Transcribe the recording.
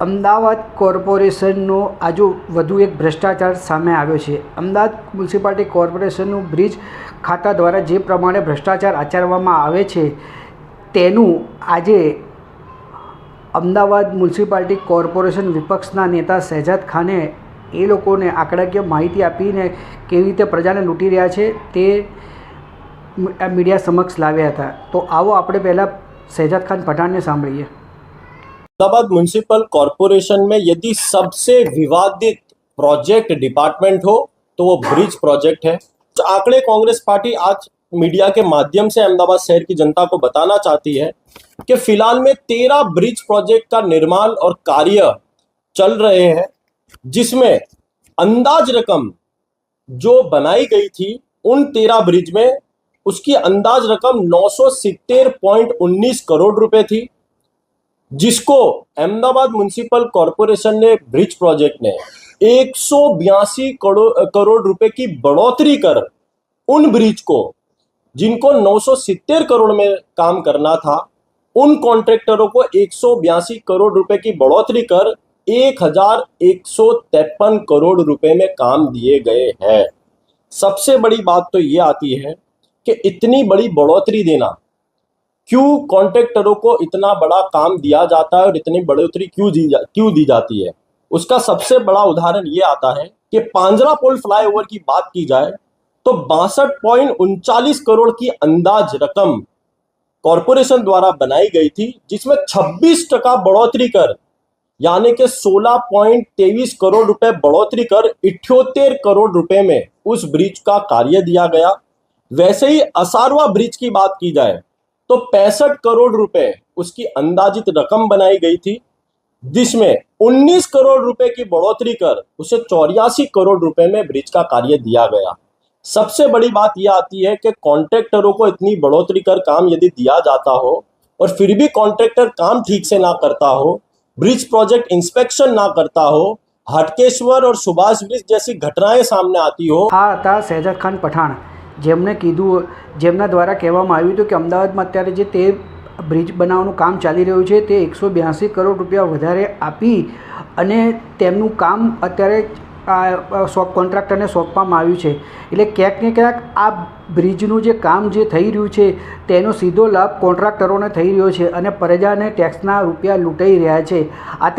અમદાવાદ કોર્પોરેશનનો આજુ વધુ એક ભ્રષ્ટાચાર સામે આવ્યો છે. અમદાવાદ મ્યુનિસિપાલિટી કોર્પોરેશનનું બ્રિજ ખાતા દ્વારા જે પ્રમાણે ભ્રષ્ટાચાર આચરવામાં આવે છે, તેનું આજે અમદાવાદ મ્યુનિસિપાલિટી કોર્પોરેશન વિપક્ષના નેતા શહેજાદ ખાને એ લોકોને આંકડાકીય માહિતી આપીને કેવી રીતે પ્રજાને લૂંટી રહ્યા છે, તે મીડિયા સમક્ષ લાવ્યા હતા. તો આવો આપણે પહેલાં શહેજાદ ખાન પઠાણને સાંભળીએ. अहमदाबाद म्यूनिसिपल कॉरपोरेशन में यदि सबसे विवादित प्रोजेक्ट डिपार्टमेंट हो तो वो ब्रिज प्रोजेक्ट है। तो आंकड़े कांग्रेस पार्टी आज मीडिया के माध्यम से अहमदाबाद शहर की जनता को बताना चाहती है कि फ़िलहाल में तेरह ब्रिज प्रोजेक्ट का निर्माण और कार्य चल रहे हैं, जिसमें अंदाज रकम जो बनाई गई थी, उन तेरह ब्रिज में उसकी अंदाज रकम नौ सौ करोड़ रुपए थी। जिसको अहमदाबाद म्युनिसिपल कॉरपोरेशन ने ब्रिज प्रोजेक्ट ने एक सौ बयासी करोड़ करोड़ रुपए की बढ़ोतरी कर उन ब्रिज को, जिनको 970 करोड़ में काम करना था, उन कॉन्ट्रैक्टरों को एक सौ बयासी करोड़ रुपए की बढ़ोतरी कर एक हज़ार एक सौ तिरपन करोड़ रुपए में काम दिए गए हैं। सबसे बड़ी बात तो ये आती है कि इतनी बड़ी बढ़ोतरी देना क्यों कॉन्ट्रैक्टरों को इतना बड़ा काम दिया जाता है और इतनी बढ़ोतरी क्यों दी जा, क्यों दी जाती है? उसका सबसे बड़ा उदाहरण ये आता है कि पांजरा पुल फ्लाईओवर की बात की जाए तो बासठ पॉइंट उनचालीस करोड़ की अंदाज रकम कॉरपोरेशन द्वारा बनाई गई थी जिसमें 26 टका बढ़ोतरी कर यानी कि 16.23 करोड़ रुपए बढ़ोतरी कर इठ्योतेर करोड़ रुपए में उस ब्रिज का कार्य दिया गया। वैसे ही असारवा ब्रिज की बात की जाए तो पैंसठ करोड़ रुपए उसकी अंदाजित रकम बनाई गई थी, जिसमें 19 करोड़ रुपए की बढ़ोतरी कर उसे चौरासी करोड़ रुपए में ब्रिज का कार्य दिया गया। सबसे बड़ी बात यह आती है कि कॉन्ट्रेक्टरों को इतनी बढ़ोतरी कर काम यदि दिया जाता हो और फिर भी कॉन्ट्रेक्टर काम ठीक से ना करता हो, ब्रिज प्रोजेक्ट इंस्पेक्शन ना करता हो, हटकेश्वर और सुभाष ब्रिज जैसी घटनाएँ सामने आती हो। हाँ था सैजद खान पठान। જેમણે કીધું, જેમના દ્વારા કહેવામાં આવ્યું હતું કે અમદાવાદમાં અત્યારે જે તે બ્રિજ બનાવવાનું કામ ચાલી રહ્યું છે, તે એકસો બ્યાસી કરોડ રૂપિયા વધારે આપી અને તેમનું કામ અત્યારે આ સોપ કોન્ટ્રાક્ટરને સોંપવામાં આવ્યું છે. એટલે ક્યાંક ને ક્યાંક આ બ્રિજનું જે કામ જે થઈ રહ્યું છે, તેનો સીધો લાભ કોન્ટ્રાક્ટરોને થઈ રહ્યો છે અને પ્રજાને ટેક્સના રૂપિયા લૂંટાઈ રહ્યા છે. આ